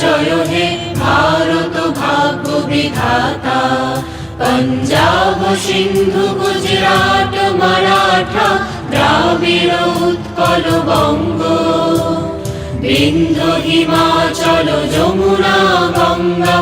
জয় হে ভারত ভাগ্য বিধাতা। পঞ্জাব সিন্ধু গুজরাট মারাঠা দ্রাবিড় উৎকল বঙ্গ। বিন্ধ্য হিমাচল যমুনা গঙ্গা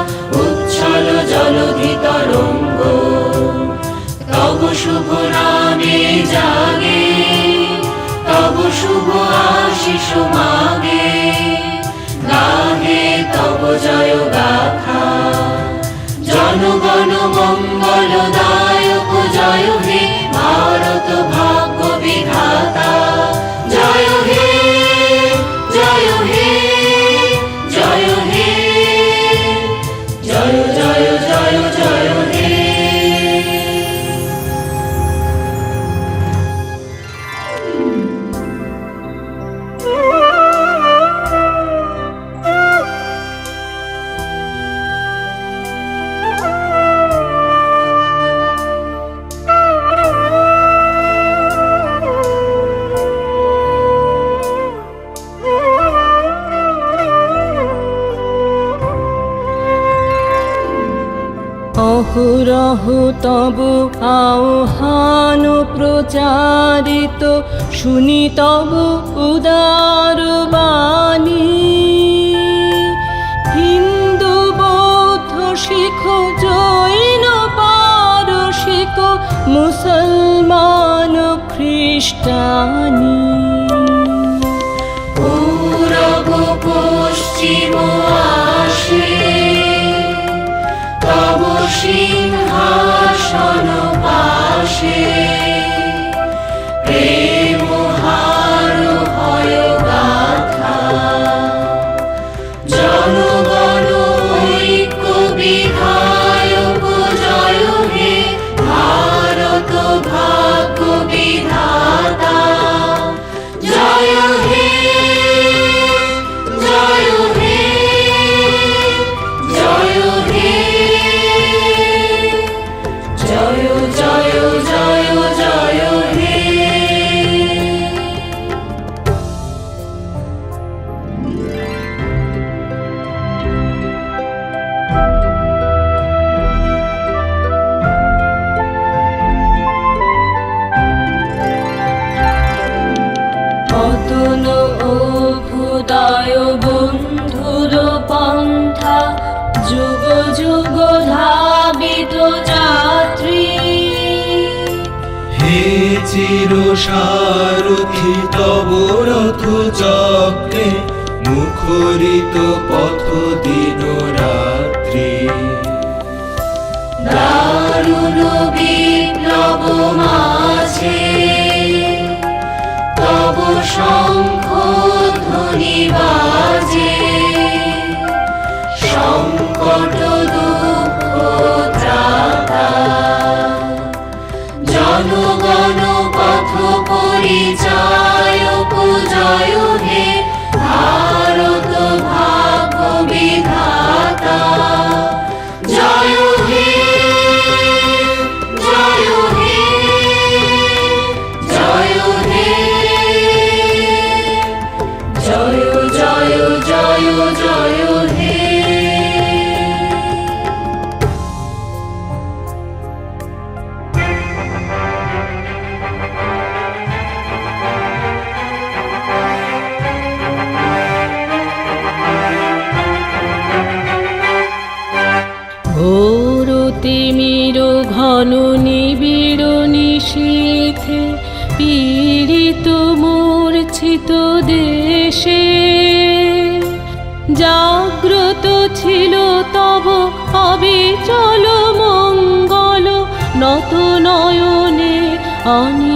তব আহ্বান প্রচারিত, শুনি তব উদার বাণী। হিন্দু বৌদ্ধ শিখ, জৈন পারসিক, মুসলমান খ্রিস্টানী। পশ্চিম হে চির সারথি তব রথ চক্রে মুখরিত পথ দিন রাত্রি। দারুণ বিপ্লব মাঝে, তব শঙ্খ ধ্বনি তিমির ঘন নিবিড় নিশীথে, পীড়িত মূর্ছিত দেশে। জাগ্রত ছিল তব অবিচল মঙ্গল, নত নয়নে অনিমেষে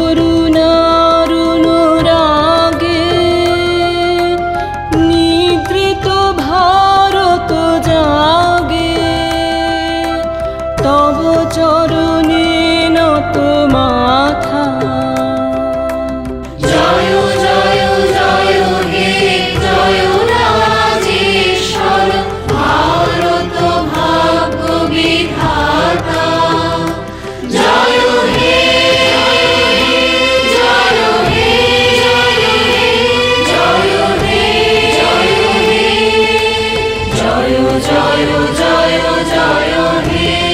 জয় জয় জয় হে